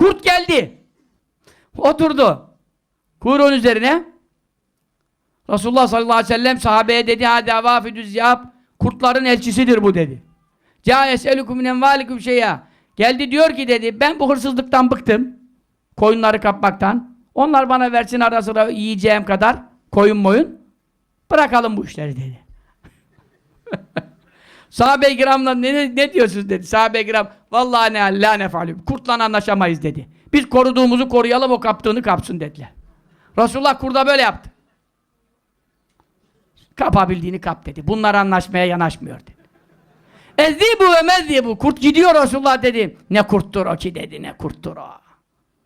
Kurt geldi. Oturdu. Kuyruğun üzerine. Resulullah sallallahu aleyhi ve sellem sahabeye dedi hadi avafidüz yap. Kurtların elçisidir bu dedi. Ca eselükum min envalikum şey'a. Geldi diyor ki dedi ben bu hırsızlıktan bıktım. Koyunları kapmaktan. Onlar bana versin ara sıra yiyeceğim kadar koyun moyun. Bırakalım bu işleri dedi. Sahabe-i kiramla ne, ne, diyorsunuz dedi. Sahabe-i kiram vallahi ne la nefalü. Kurtla anlaşamayız dedi. Biz koruduğumuzu koruyalım o kaptığını kapsın dediler. Resulullah kurda böyle yaptı. Kapabildiğini kap dedi. Bunlar anlaşmaya yanaşmıyor dedi. Ezdibu ve mezdibu. Kurt gidiyor Resulullah dedi. Ne kurttur o ki dedi. Ne kurttur o.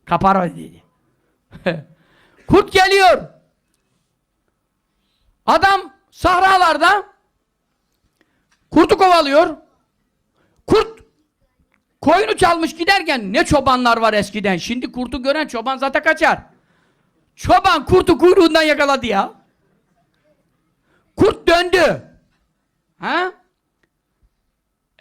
Kapar o dedi. Kurt geliyor. Adam sahralarda kurtu kovalıyor. Kurt koyunu çalmış giderken ne çobanlar var eskiden. Şimdi kurtu gören çoban zaten kaçar. Çoban kurtu kuyruğundan yakaladı ya. Kurt döndü. Ha?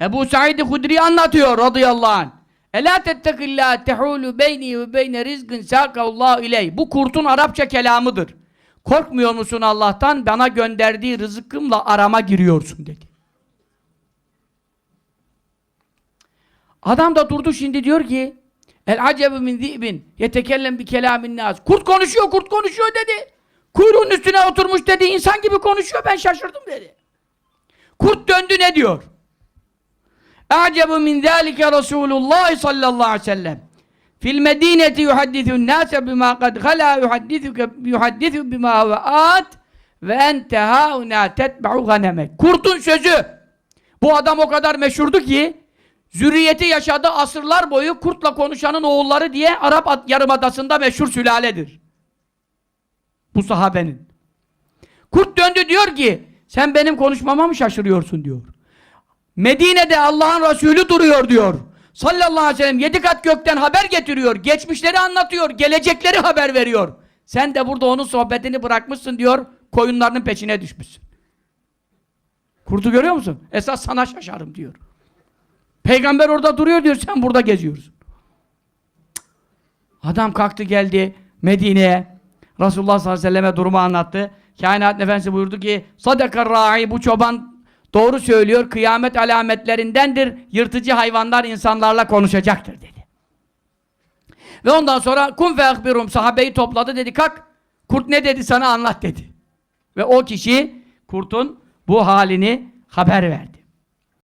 Ebu Said Hudri anlatıyor radıyallahu anh. Ela tettekillâ tehûlü beyni ve beyne rizgin sâkallâhu ileyh. Bu kurtun Arapça kelamıdır. Korkmuyor musun Allah'tan? Bana gönderdiği rızkımla arama giriyorsun dedi. Adam da durdu şimdi diyor ki El acebu min zi'bin yetekellem bi kelamin nas. Kurt konuşuyor, kurt konuşuyor dedi. Kuyruğun üstüne oturmuş dedi. insan gibi konuşuyor. Ben şaşırdım dedi. Kurt döndü ne diyor? A'cebu min zâlike Resulullah sallallahu aleyhi ve sellem. Fil medineti yuhaddithun nâse bima kad halâ yuhaddithuke yuhaddithu bima ve at ve ente hauna tetba'u ganemek. Kurtun sözü. Bu adam o kadar meşhurdu ki zürriyeti yaşadı asırlar boyu kurtla konuşanın oğulları diye Arap Ad- Yarımadası'nda meşhur sülaledir. Bu sahabenin. Kurt döndü diyor ki sen benim konuşmama mı şaşırıyorsun diyor. Medine'de Allah'ın Resulü duruyor diyor. Sallallahu aleyhi ve sellem yedi kat gökten haber getiriyor. Geçmişleri anlatıyor. Gelecekleri haber veriyor. Sen de burada onun sohbetini bırakmışsın diyor. Koyunlarının peşine düşmüşsün. Kurdu görüyor musun? Esas sana şaşarım diyor. Peygamber orada duruyor diyor. Sen burada geziyorsun. Adam kalktı geldi Medine'ye. Resulullah sallallahu aleyhi ve selleme durumu anlattı. Kainat Efendisi buyurdu ki Sadakar ra'i bu çoban doğru söylüyor. Kıyamet alametlerindendir. Yırtıcı hayvanlar insanlarla konuşacaktır dedi. Ve ondan sonra kum fe akbirum sahabeyi topladı dedi kalk kurt ne dedi sana anlat dedi. Ve o kişi kurtun bu halini haber verdi.